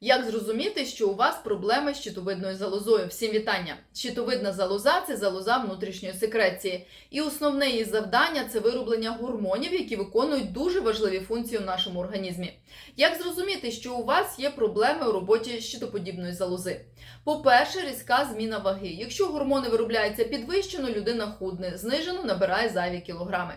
Як зрозуміти, що у вас проблеми з щитовидною залозою? Всім вітання! Щитовидна залоза це залоза внутрішньої секреції, і основне її завдання це вироблення гормонів, які виконують дуже важливі функції в нашому організмі. Як зрозуміти, що у вас є проблеми у роботі щитоподібної залози? По-перше, різка зміна ваги. Якщо гормони виробляються підвищено, людина худне, знижено набирає зайві кілограми.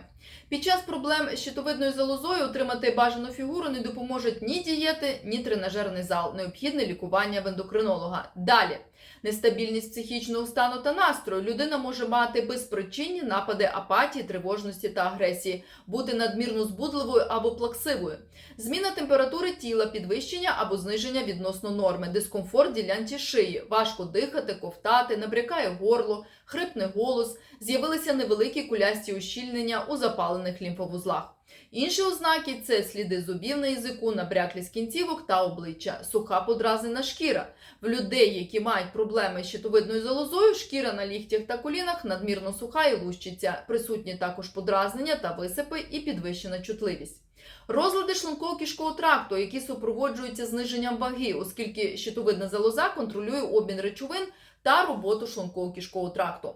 Під час проблем з щитовидною залозою отримати бажану фігуру не допоможуть ні дієти, ні тренажерний зал. Необхідне лікування в ендокринолога. Далі. Нестабільність психічного стану та настрою. Людина може мати безпричинні напади апатії, тривожності та агресії, бути надмірно збудливою або плаксивою. Зміна температури тіла, підвищення або зниження відносно норми, дискомфорт ділянці шиї, важко дихати, ковтати, набрякає горло, хрипне голос, з'явилися невеликі кулясті ущільнення у запалених лімфовузлах. Інші ознаки це сліди зубів на язику, набряклість кінцівок та обличчя, суха подразнена шкіра. В людей, які мають проблеми з щитовидною залозою, шкіра на ліктях та колінах надмірно суха і лущиться. Присутні також подразнення та висипи і підвищена чутливість. Розлади шлунково-кишкового тракту, які супроводжуються зниженням ваги, оскільки щитовидна залоза контролює обмін речовин та роботу шлунково-кишкового тракту.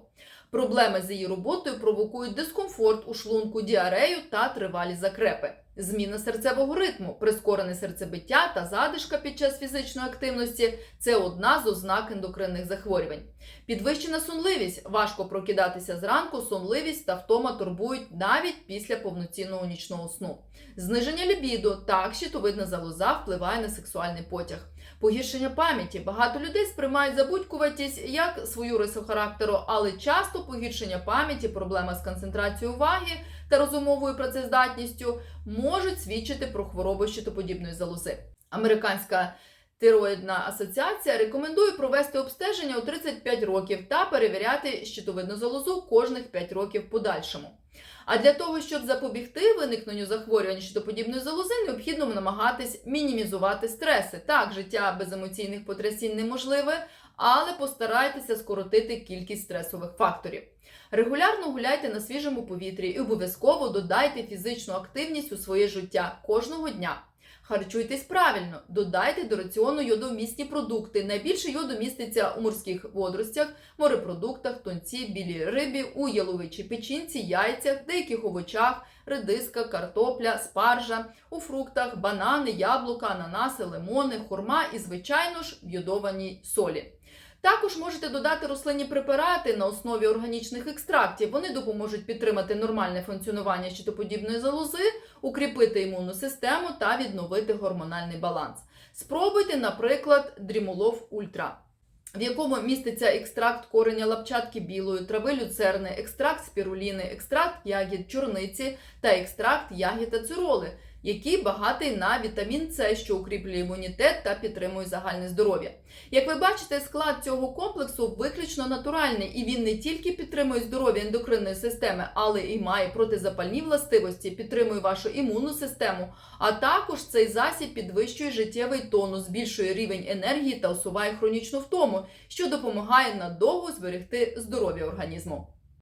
Проблеми з її роботою провокують дискомфорт у шлунку, діарею та тривалі закрепи. Зміна серцевого ритму, прискорене серцебиття та задишка під час фізичної активності це одна з ознак ендокринних захворювань. Підвищена сонливість, важко прокидатися зранку, сонливість та втома турбують навіть після повноцінного нічного сну. Зниження лібіду, так щитовидна залоза впливає на сексуальний потяг. Погіршення пам'яті. Багато людей сприймають забудькуватість як свою рису характеру, але часто погіршення пам'яті, проблема з концентрацією уваги та розумовою працездатністю можуть свідчити про хворобу щитоподібної залози. Американська тироїдна асоціація рекомендує провести обстеження у 35 років та перевіряти щитовидну залозу кожних 5 років в подальшому. А для того, щоб запобігти виникненню захворювань щитоподібної залози, необхідно намагатись мінімізувати стреси. Так, життя без емоційних потрясінь неможливе, але постарайтеся скоротити кількість стресових факторів. Регулярно гуляйте на свіжому повітрі і обов'язково додайте фізичну активність у своє життя кожного дня. Харчуйтесь правильно, додайте до раціону йодомісні продукти. Найбільше йоду міститься у морських водоростях, морепродуктах, тонці, білій рибі, у яловичій печінці, яйцях, деяких овочах, редиска, картопля, спаржа, у фруктах, банани, яблука, ананаси, лимони, хурма і, звичайно ж, в йодованій солі. Також можете додати рослинні препарати на основі органічних екстрактів. Вони допоможуть підтримати нормальне функціонування щитоподібної залози, укріпити імунну систему та відновити гормональний баланс. Спробуйте, наприклад, дрімолов Ультра, в якому міститься екстракт кореня лапчатки білої, трави люцерни, екстракт спіруліни, екстракт ягід чорниці та екстракт ягід ацероли, який багатий на вітамін С, що укріплює імунітет та підтримує загальне здоров'я. Як ви бачите, склад цього комплексу виключно натуральний, і він не тільки підтримує здоров'я ендокринної системи, але і має протизапальні властивості, підтримує вашу імунну систему. А також цей засіб підвищує життєвий тонус, збільшує рівень енергії та усуває хронічну втому, що допомагає надовго зберегти здоров'я організму.